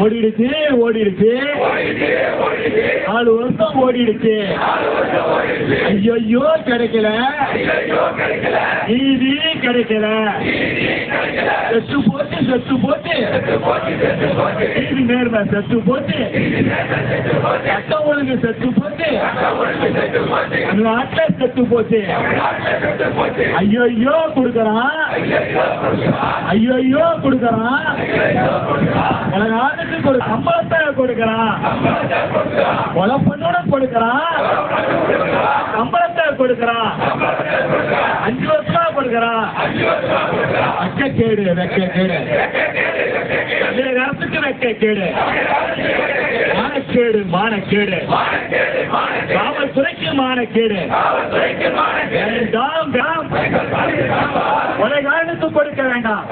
ஓடிடுச்சு ஓடிடுச்சு. நாலு வருஷம் ஓடிடுச்சு. ஐயோ கிடைக்கல. நீதி கிடைக்கல. செத்து போட்டு செத்து போச்சு. நீதி நேர்மை செத்து போச்சு. சட்டம் ஒழுங்கு செத்து போச்சு. அந்த செத்து போச்சு. ஐயோ கொடுக்கறான் ஐயோ கொடுக்கறான் உலகாட்டுக்கு கொடு சம்பளத்தை கொடுக்கறான். கொலை பண்ணோட கொடுக்கறான். சம்பளத்தை கொடுக்கறான். அஞ்சு வருஷம் கொடுக்கறான். வெக்க கேடு வெக்க கேடு. தமிழக அரசுக்கு வெக்க கேடு. மானக்கேடு மானக்கேடு. காவல்துறைக்கு மானக்கேடு. வேண்டாம் வேண்டாம். கொலைகாரனுக்கு கொடுக்க வேண்டாம்.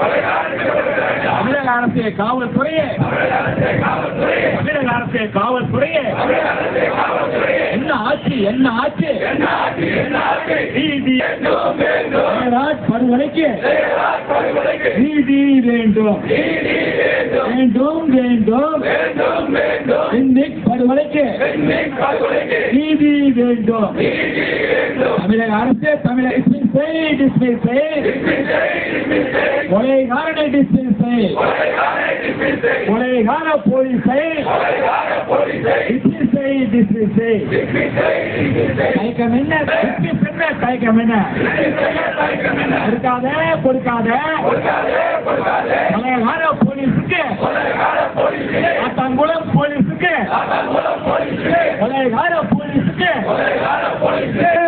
தமிழக அரசு காவல்துறையே. தமிழக அரசு காவல்துறையே. என்ன ஆச்சு என்ன ஆச்சு நீதி தமிழ்நாடு படுகொலைக்கு. நீதி வேண்டும். வேண்டும் வேண்டும். இன்னைக்கு படுகொலைக்கு. நீதி வேண்டும். தமிழக அரசு தமிழக செய் டிஸ்மிஸ் செய் கொலைகாரனை டிஸ்மிஸ் செய் கொலைகார போலீஸை டிஸ்மிஸ் செய் டிஸ்மிஸ் செய் தயக்கம் என்ன? டிஸ்மிஸ் என்ன? தயக்கம் என்ன? கொடுக்காத கொடுக்காத. கொலைகார போலீஸுக்கு. ஆத்தாங்குளம் போலீஸுக்கு. கொலைகார போலீஸுக்கு.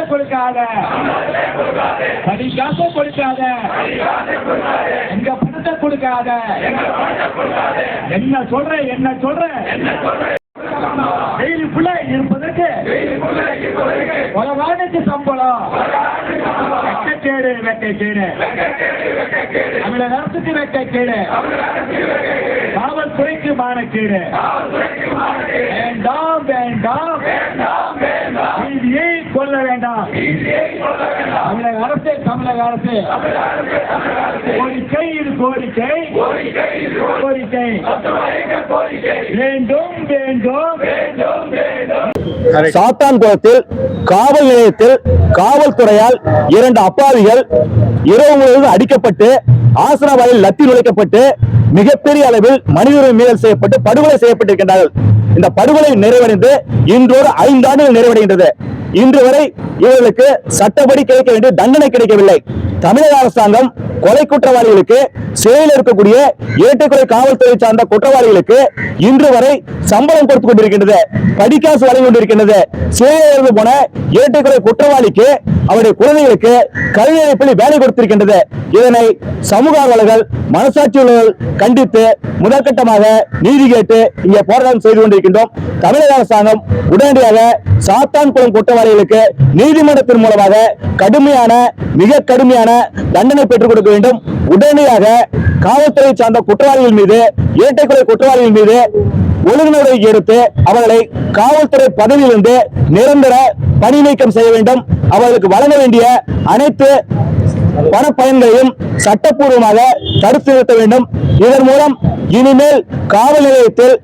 கொடுக்காத. படிக்காச கொடுக்காத. எங்க பணத்தை கொடுக்காத. என்ன சொல்ற என்ன சொல்ற? டெய்லி புள்ள இருப்பதற்கு உலகானுக்கு சம்பளம். வெட்டக்கேடு வெட்டக்கேடு. தமிழக அரசுக்கு வெட்டக்கேடு. காவல்துறைக்கு மானக்கேடு வேண்டாம் வேண்டாம் நீதியை கொல்ல வேண்டாம் தமிழக அரசு தமிழக அரசு கோரிக்கை இது கோரிக்கை. கோரிக்கை. வேண்டும் வேண்டும். சாத்தான்குளத்தில் காவல் நிலையத்தில் காவல்துறையால் இரண்டு அப்பாவிகள் இரவு முழுவதும் அடிக்கப்பட்டு ஆசனவாயில் லத்தி நுழைக்கப்பட்டு மிகப்பெரிய அளவில் மனித உரிமை மீறல் செய்யப்பட்டு படுகொலை செய்யப்பட்டிருக்கின்றார்கள். இந்த படுகொலை நிறைவடைந்து இன்றோடு ஐந்து ஆண்டுகள் நிறைவடைகின்றது. இன்று வரை இவர்களுக்கு சட்டப்படி கிடைக்க வேண்டிய தண்டனை கிடைக்கவில்லை. தமிழக அரசாங்கம் கொலை குற்றவாளிகளுக்கு சிறையில் இருக்கக்கூடிய ஏட்டுக்கொலை காவல்துறை சார்ந்த குற்றவாளிகளுக்கு இன்று வரை சம்பளம் கொடுத்து கொண்டிருக்கின்றது படிக்காசு வழங்கி கொண்டிருக்கின்றது. சிறையில் இருந்து போன ஏட்டுக்கொலை குற்றவாளிக்கு அவருடைய குழந்தைகளுக்கு கல்வி அழைப்பில் வேலை கொடுத்திருக்கின்றது. இதனை சமூக ஆர்வலர்கள் மனசாட்சியுள்ளவர்கள் கண்டித்து முதற்கட்டமாக நீதி கேட்டு இங்கே போராட்டம் செய்து கொண்டிருக்கின்றோம். தமிழக அரசாங்கம் உடனடியாக சாத்தான்குளம் குற்றவாளிகளுக்கு நீதிமன்றத்தின் மூலமாக கடுமையான மிக கடுமையான தண்டனை பெற்றுக் கொடுக்க வேண்டும். உடனடியாக காவல்துறை சார்ந்த குற்றவாளிகள் மீது இரட்டைக்குறை குற்றவாளிகள் மீது ஒழுங்கு நடவடிக்கை எடுத்து அவர்களை காவல்துறை பதவியிலிருந்து நிரந்தர பணி நீக்கம் செய்ய வேண்டும். அவர்களுக்கு வழங்க வேண்டிய அனைத்து பண பயன்களையும் சட்டப்பூர்வமாக தடுத்து நிறுத்த வேண்டும். இதன் மூலம் இனிமேல் காவல் நிலையத்தில்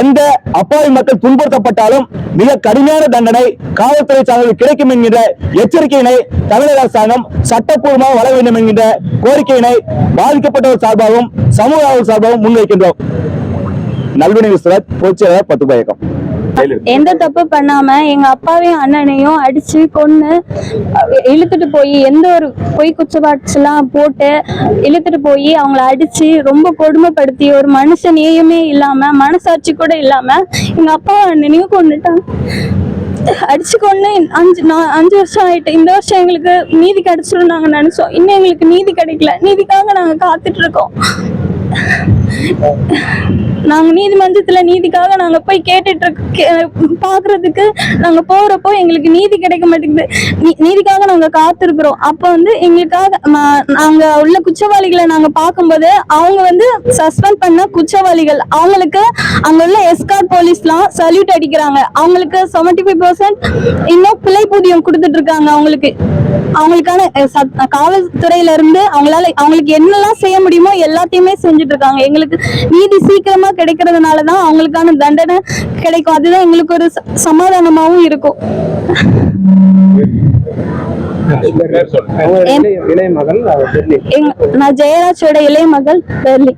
எந்த அப்பாவி மக்கள் துன்புறுத்தப்பட்டாலும் மிக கடுமையான தண்டனை காவல்துறை சார்பில் கிடைக்கும் என்கின்ற எச்சரிக்கையினை தமிழக அரசாங்கம் சட்டப்பூர்வமாக வழங்க வேண்டும் என்கின்ற கோரிக்கையினை பாதிக்கப்பட்டவர் சார்பாகவும் சமூக சார்பாகவும் முன்வைக்கின்றோம். நல்வினை விஸ்வராஜ் பொதுச்செயலாளர் பத்து பயக்கம் எந்த தப்பு பண்ணாம எங்க அப்பாவையும் அண்ணனையும் அடிச்சு அஹ், இழுத்துட்டு போய் எந்த ஒரு பொய் குற்றச்சாட்டு எல்லாம் போட்டு இழுத்துட்டு போய் அவங்கள அடிச்சு ரொம்ப கொடுமைப்படுத்தி ஒரு மனுஷ நேயமே இல்லாம மனசாட்சி கூட இல்லாம எங்க அப்பாவை அண்ணனையும் கொண்டுட்டாங்க. அடிச்சு கொண்டு அஞ்சு நா- அஞ்சு வருஷம் ஆயிட்டு இந்த வருஷம் எங்களுக்கு நீதி கிடைச்சிரும் நாங்க நினைச்சோம். இன்னும் எங்களுக்கு நீதி கிடைக்கல. நீதிக்காக நாங்க காத்துட்டு இருக்கோம். நாங்க நீதிமன்றத்துல நீதிக்காக நாங்க போய் கேட்டுட்டு இருக்க கே- பாக்குறதுக்கு நாங்க போறப்போ எங்களுக்கு நீதி கிடைக்க மாட்டேங்குது. நீ- நீதிக்காக நாங்க காத்திருக்கிறோம். அப்ப வந்து எங்களுக்காக ம- நாங்க உள்ள குற்றவாளிகளை நாங்க பார்க்கும்போது அவங்க வந்து சஸ்பெண்ட் பண்ண குற்றவாளிகள். அவங்களுக்கு அங்க உள்ள எஸ்க போலீஸ்லாம் சல்யூட் அடிக்கிறாங்க. அவங்களுக்கு செவன்டி ஃபைவ் பர்சன்ட் இன்னும் பிழை ஊதியம் கொடுத்துட்டு இருக்காங்க அவங்களுக்கு. அவங்களுக்கான காவல்துறையில இருந்து அவங்களால அவங்களுக்கு என்னெல்லாம் செய்ய முடியுமோ எல்லாத்தையுமே செஞ்சுட்டு இருக்காங்க எங்களுக்கு நீதி சீக்கிரமா கிடைக்கிறதுனால தான் அவங்களுக்கான தண்டனை கிடைக்கும். அதுதான் எங்களுக்கு ஒரு சமாதானமாவும் இருக்கும். நான் ஜெயராஜோட இளைய மகள் பெர்லி.